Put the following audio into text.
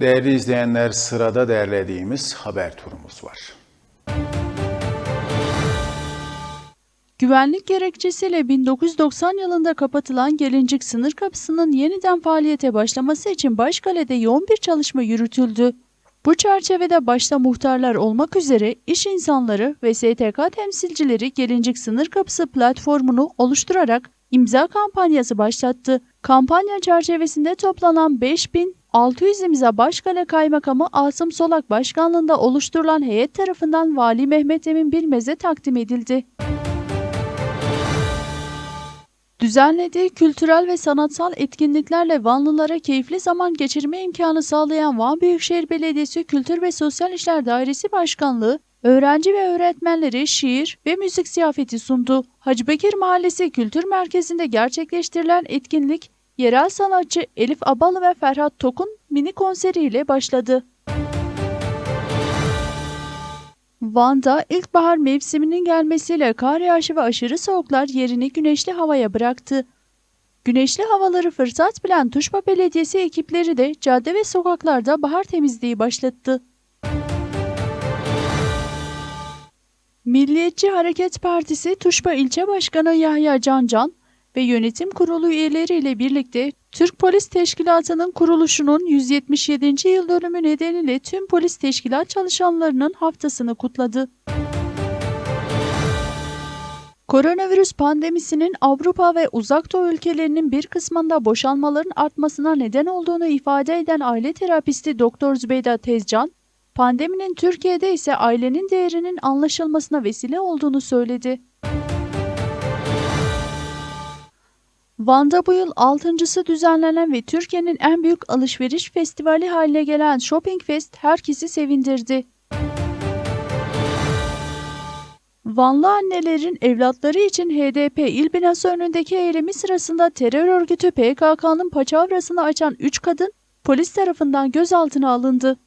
Değerli izleyenler sırada derlediğimiz haber turumuz var. Güvenlik gerekçesiyle 1990 yılında kapatılan Gelincik sınır kapısının yeniden faaliyete başlaması için Başkale'de yoğun bir çalışma yürütüldü. Bu çerçevede başta muhtarlar olmak üzere iş insanları ve STK temsilcileri Gelincik sınır kapısı platformunu oluşturarak imza kampanyası başlattı. Kampanya çerçevesinde toplanan 5600 imza Başkale Kaymakamı Asım Solak başkanlığında oluşturulan heyet tarafından Vali Mehmet Emin Bilmez'e takdim edildi. Düzenlediği kültürel ve sanatsal etkinliklerle Vanlılara keyifli zaman geçirme imkanı sağlayan Van Büyükşehir Belediyesi Kültür ve Sosyal İşler Dairesi Başkanlığı, öğrenci ve öğretmenlere şiir ve müzik ziyafeti sundu. Hacı Bekir Mahallesi Kültür Merkezi'nde gerçekleştirilen etkinlik, yerel sanatçı Elif Abalı ve Ferhat Tokun mini konseriyle başladı. Van'da ilkbahar mevsiminin gelmesiyle kar yağışı ve aşırı soğuklar yerini güneşli havaya bıraktı. Güneşli havaları fırsat bilen Tuşba Belediyesi ekipleri de cadde ve sokaklarda bahar temizliği başlattı. Milliyetçi Hareket Partisi Tuşba İlçe Başkanı Yahya Cancan ve yönetim kurulu üyeleriyle birlikte Türk Polis Teşkilatı'nın kuruluşunun 177. yıl dönümü nedeniyle tüm polis teşkilat çalışanlarının haftasını kutladı. Koronavirüs pandemisinin Avrupa ve Uzak Doğu ülkelerinin bir kısmında boşanmaların artmasına neden olduğunu ifade eden aile terapisti Doktor Zübeyda Tezcan, pandeminin Türkiye'de ise ailenin değerinin anlaşılmasına vesile olduğunu söyledi. Van'da bu yıl altıncısı düzenlenen ve Türkiye'nin en büyük alışveriş festivali haline gelen Shopping Fest herkesi sevindirdi. Vanlı annelerin evlatları için HDP il binası önündeki eylemi sırasında terör örgütü PKK'nın paçavrasını açan 3 kadın polis tarafından gözaltına alındı.